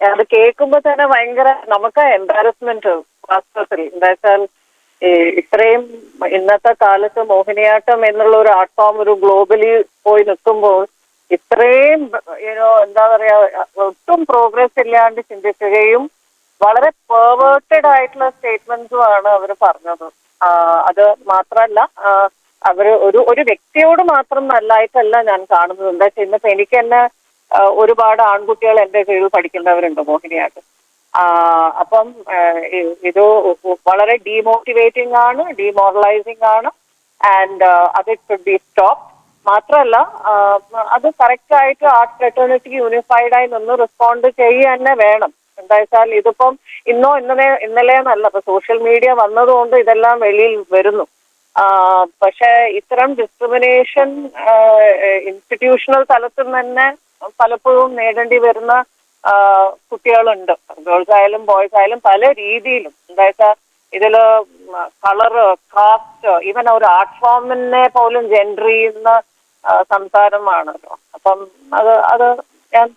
അത് കേൾക്കുമ്പോ തന്നെ ഭയങ്കര നമുക്ക് എംബാരസ്മെന്റ് വാസ്തവത്തിൽ. എന്താ വെച്ചാൽ ഇത്രയും ഇന്നത്തെ കാലത്ത് മോഹിനിയാട്ടം എന്നുള്ള ഒരു ആർട്ട് ഫോം ഒരു ഗ്ലോബലി പോയി നിൽക്കുമ്പോൾ ഇത്രയും ഏനോ എന്താ പറയാ ഒട്ടും പ്രോഗ്രസ് ഇല്ലാണ്ട് ചിന്തിക്കുകയും വളരെ പെർവേർട്ടഡ് ആയിട്ടുള്ള സ്റ്റേറ്റ്മെന്റ്സും ആണ് അവർ പറഞ്ഞത്. അത് മാത്രമല്ല അവർ ഒരു ഒരു വ്യക്തിയോട് മാത്രം നല്ലതായിട്ടല്ല ഞാൻ കാണുന്നത്. എന്താ വെച്ചാൽ ഇന്നിപ്പോ എനിക്ക് തന്നെ ഒരുപാട് ആൺകുട്ടികൾ എന്റെ കീഴിൽ പഠിക്കുന്നവരുണ്ട് മോഹിനിയാട്ടം അപ്പം ഇത് വളരെ ഡീമോട്ടിവേറ്റിംഗ് ആണ് ഡീമോറലൈസിംഗ് ആണ് ആൻഡ് അത് ഇറ്റ് ഷുഡ് ബി സ്റ്റോപ്പ് മാത്രമല്ല അത് കറക്റ്റ് ആയിട്ട് ആർട്ട് ഫ്രെറ്റേണിറ്റി യൂണിഫൈഡ് ആയി നിന്ന് റെസ്പോണ്ട് ചെയ്യുക തന്നെ വേണം. എന്താ വെച്ചാൽ ഇതിപ്പം ഇന്നോ ഇന്നലെ ഇന്നലെ എന്നല്ല ഇപ്പൊ സോഷ്യൽ മീഡിയ വന്നതുകൊണ്ട് ഇതെല്ലാം വെളിയിൽ വരുന്നു. പക്ഷേ ഇത്തരം ഡിസ്ക്രിമിനേഷൻ ഇൻസ്റ്റിറ്റ്യൂഷണൽ തലത്തിൽ തന്നെ പലപ്പോഴും നേടേണ്ടി വരുന്ന കുട്ടികളുണ്ട്. ഗേൾസ് ആയാലും ബോയ്സ് ആയാലും പല രീതിയിലും. എന്താ ഇതിൽ കളറ് കാസ്റ്റ് ഈവൻ ഒരു ആർട്ട് ഫോമിനെ പോലും ജെൻഡർ ചെയ്യുന്ന സംസാരമാണല്ലോ. അപ്പം അത് അത് ഞാൻ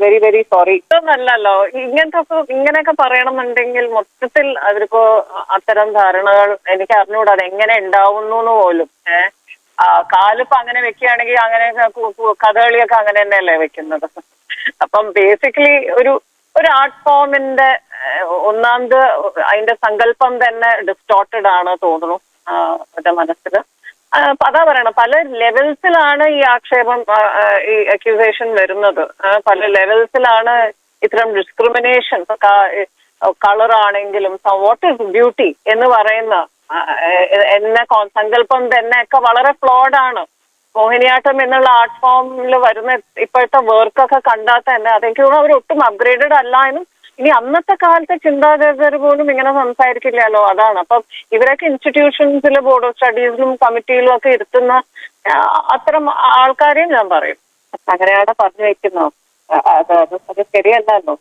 വെരി വെരി സോറി ഇതൊന്നല്ലല്ലോ. ഇങ്ങനത്തെ ഇങ്ങനെയൊക്കെ പറയണമെന്നുണ്ടെങ്കിൽ മൊത്തത്തിൽ അതിലിപ്പോ അത്തരം ധാരണകൾ എനിക്ക് അറിഞ്ഞുകൂടാ എങ്ങനെ ഉണ്ടാവുന്നു പോലും. ഏഹ് കാലിപ്പോ അങ്ങനെ വെക്കുകയാണെങ്കിൽ അങ്ങനെ കഥകളിയൊക്കെ അങ്ങനെ തന്നെയല്ലേ വെക്കുന്നത്. അപ്പം ബേസിക്കലി ഒരു ഒരു ആർട്ട് ഫോമിന്റെ ഒന്നാമത് അതിന്റെ സങ്കല്പം തന്നെ ഡിസ്റ്റോർട്ടഡ് ആണ് തോന്നുന്നു മനസ്സിൽ അതാ പറയണം പല ലെവൽസിലാണ് ഈ ആക്ഷേപം ഈ അക്യൂസേഷൻ വരുന്നത്. പല ലെവൽസിലാണ് ഇത്തരം ഡിസ്ക്രിമിനേഷൻ കളർ ആണെങ്കിലും വാട്ട് ഇസ് ബ്യൂട്ടി എന്ന് പറയുന്ന എന്ന സങ്കല്പം തന്നെ ഒക്കെ വളരെ ഫ്ലോഡ് ആണ്. മോഹിനിയാട്ടം എന്നുള്ള ആർട്ട് ഫോമിൽ വരുന്ന ഇപ്പോഴത്തെ വർക്കൊക്കെ കണ്ടാൽ തന്നെ അതെനിക്ക് തോന്നുന്നു അവർ ഒട്ടും അപ്ഗ്രേഡഡ് അല്ല എന്നും ഇനി അന്നത്തെ കാലത്തെ ചിന്താഗതർ പോലും ഇങ്ങനെ സംസാരിക്കില്ലല്ലോ അതാണ്. അപ്പം ഇവരൊക്കെ ഇൻസ്റ്റിറ്റ്യൂഷൻസിൽ ബോർഡ് ഓഫ് സ്റ്റഡീസിലും കമ്മിറ്റിയിലും ഒക്കെ ഇരുത്തുന്ന അത്തരം ആൾക്കാരെയും ഞാൻ പറയും. അങ്ങനെയാണ് പറഞ്ഞു വെക്കുന്നത്. അത് അത് ശരിയല്ലല്ലോ.